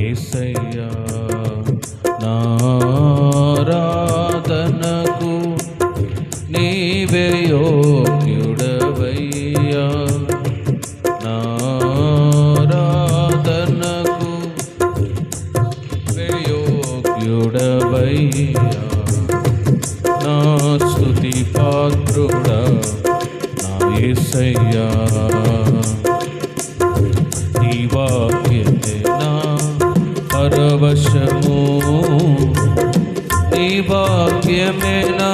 ఏసయ్యా నారాధనకు నీవే యోగ్యుడవయ్యా. నారాధనకు యోగ్యుడవయ్యా. నా స్తుతి పాత్రుడా నా ఏసయ్యా. పరవశము నీ వాక్యమే నా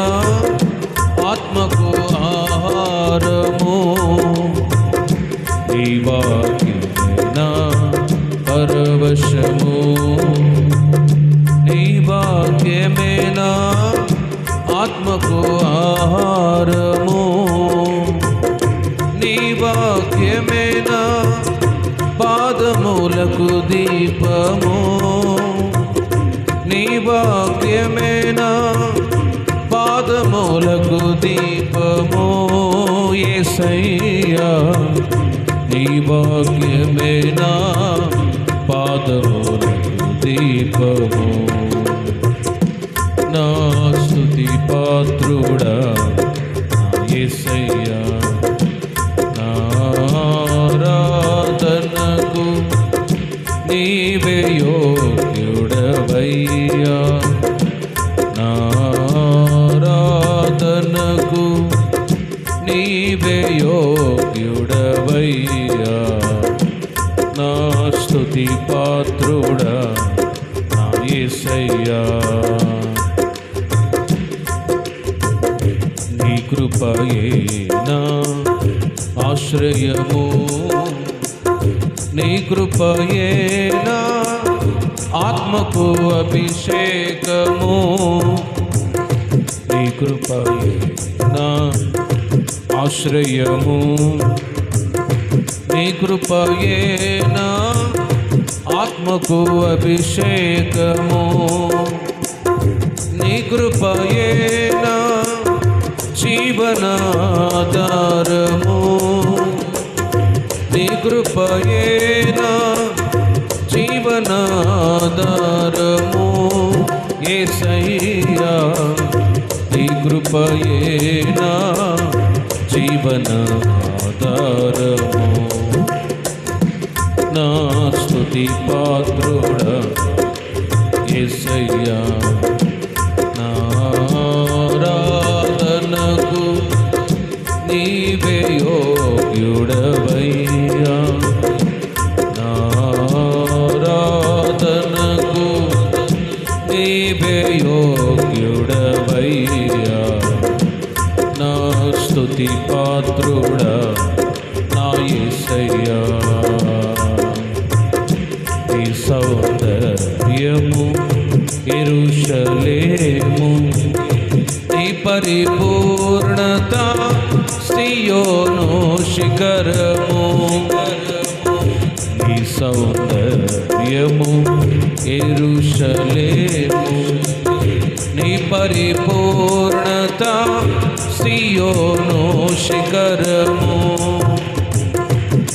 నీ వాక్యమే నా పాదములకు దీపము యేసయ్యా నీ వాక్యమే స్తుతి పాత్రుడా నా యేసయ్యా నీ కృపయే నా ఆశ్రయము. నీ కృపయే నా ఆత్మకు అభిషేకము. నీ కృపయే నా ఆశ్రయము. నీ కృపయేనా ఆత్మకు అభిషేకము. నీ కృపయేనా జీవనాధారము. నీ కృపయేనా జీవనాధారము. ఏ సయ్యా నీ కృపయేనా జీవనాధారము నా స్తుతి పాత్రుడా ఏసయ్యా. స్తుతి పాత్రుడా నా యేసయ్యా నీ సౌందర్యము ఇరుషలేము నీ పరిపూర్ణత స్థియోను శిఖరము. నీ సౌందర్యము ఇరుషలేము నీ పరిపూర్ణత స్థియోను శిఖరము.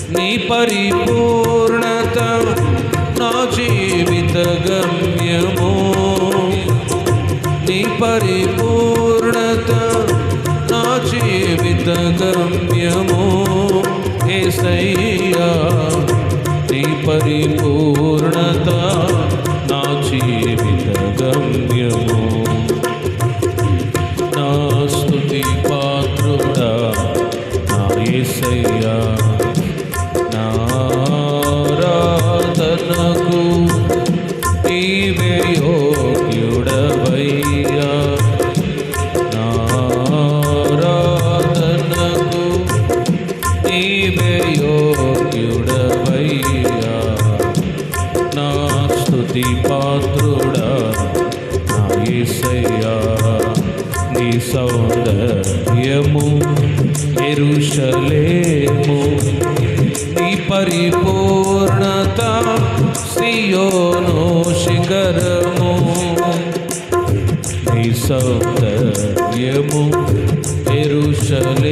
నీ పరిపూర్ణత నా జీవిత గమ్యము. నీ పరిపూర్ణత నా జీవిత గమ్యము. ఏసయ్యా నీ పరిపూర్ణత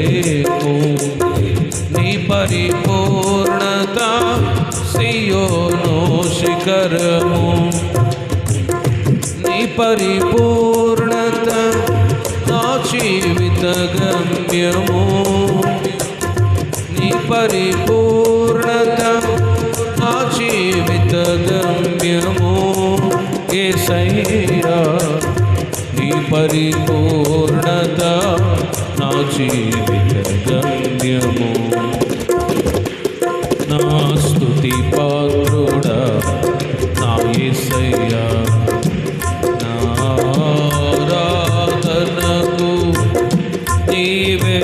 ప్రేము నీ పరిపూర్ణత సియోను శిఖరము. నీ పరిపూర్ణత నా జీవిత గమ్యము. నీ పరిపూర్ణత నా జీవిత గమ్యము. ఏ సైరా పరిపూర్ణత నా జీవిత గమ్యము నా స్థుతి పాత్రుడా నా యేసయ్యా నారాధనకు నీవే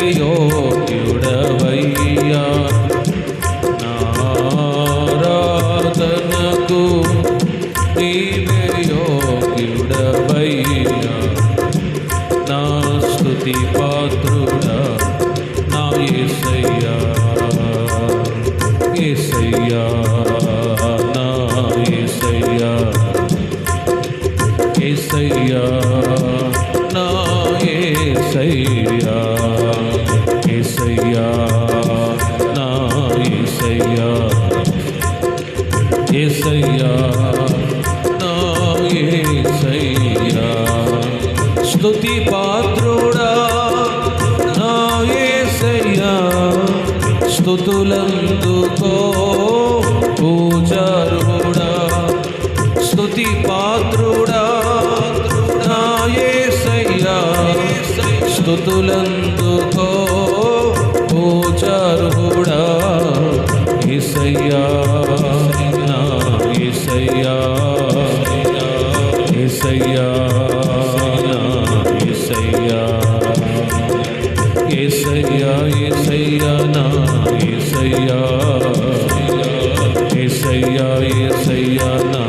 యేసయ్యా నా యేసయ్యా. యేసయ్యా నా యేసయ్యా. యేసయ్యా నా యేసయ్యా. యేసయ్యా నా యేసయ్యా. స్తుతి పాత్రుడా నా యేసయ్యా. స్తుతులందుకో दुलंद को ऊँचा रूड़ा ईसैया ईसैया ईसैया ईसैया ईसैया ना ईसैया ईसैया ना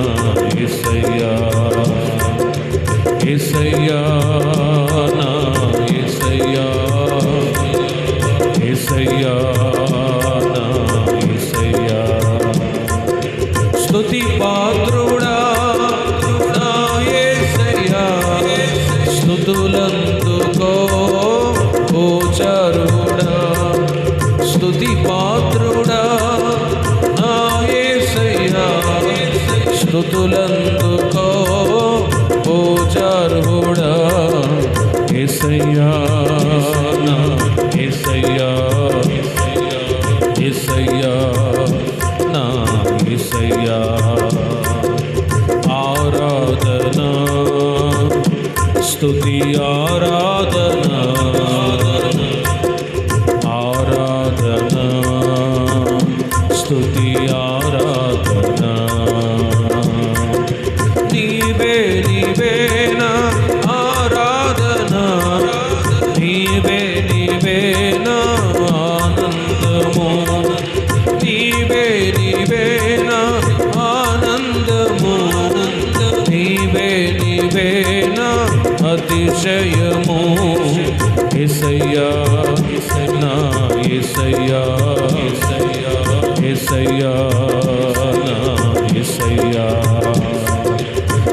యేసయ్యా నా యేసయ్యా స్తుతి పాత్రుడా నా యేసయ్యా స్తుతులందుకో గోచరుడా స్తుతి పాత్రుడా నా యేసయ్యా స్తుతులందుకో గోచరుడా యేసయ్యా యేసయ్యా యేసయ్యా నా యేసయ్యా ఆరాధనా స్తుతి ఆరాధన. ఎసయ్యా నా ఎసయ్యా ఎసయ్యా ఎసయ్యా నా ఎసయ్యా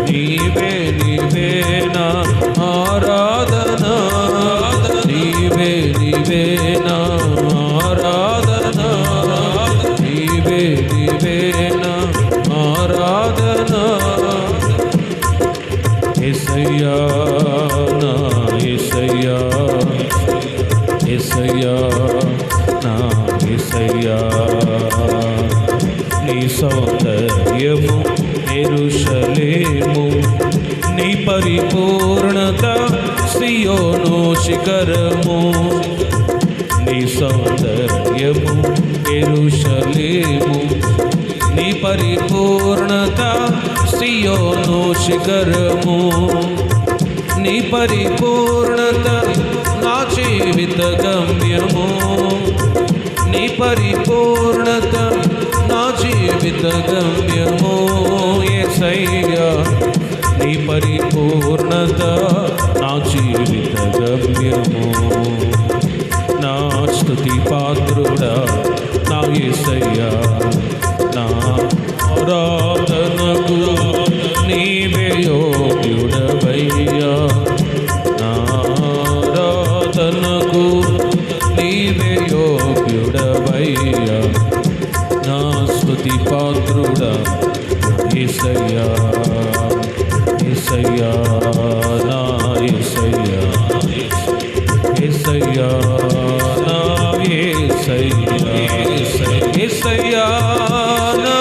నీవే నీవే నా ఆరాధనా. నీవే నీవే నా ఆరాధనా. నీవే నీవే నా ఆరాధనా. ఎసయ్యా నీ పరిపూర్ణత సియోను శిఖరము నీ సౌందర్యము ఎరుషలేము నీ పరిపూర్ణత సియోను శిఖరము నీ పరిపూర్ణత నా జీవిత గమ్యము నీ పరిపూర్ణత నా జీవిత గమ్యము ఏసయ్యా నీ పరిపూర్ణత నా జీవిత గమ్యము. నా స్థుతి పాత్రుడా నా యేసయ్యా నా ఆరాధన గురు ఏసయ్యా ఏసయ్యా నా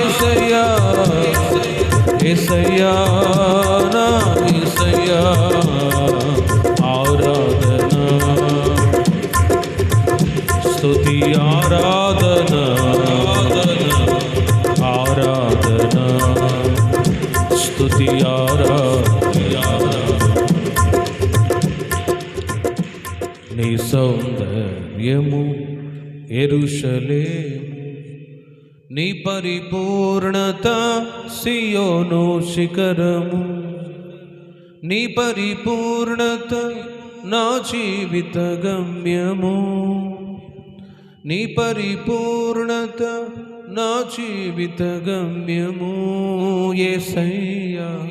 ఏసయ్యా ఏసయ్యా నా ఏసయ్యా ఆరాధన స్తుతి ఆరాధన ఆరాధన స్తుతి ఎరుషలేము. నీ పరిపూర్ణత సియోను శిఖరము. నీ పరిపూర్ణత నా జీవిత గమ్యము. నీ పరిపూర్ణత నా జీవిత గమ్యము. ఏసయ్యా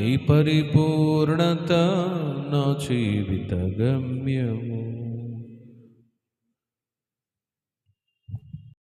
నీ పరిపూర్ణత నా జీవిత గమ్యము.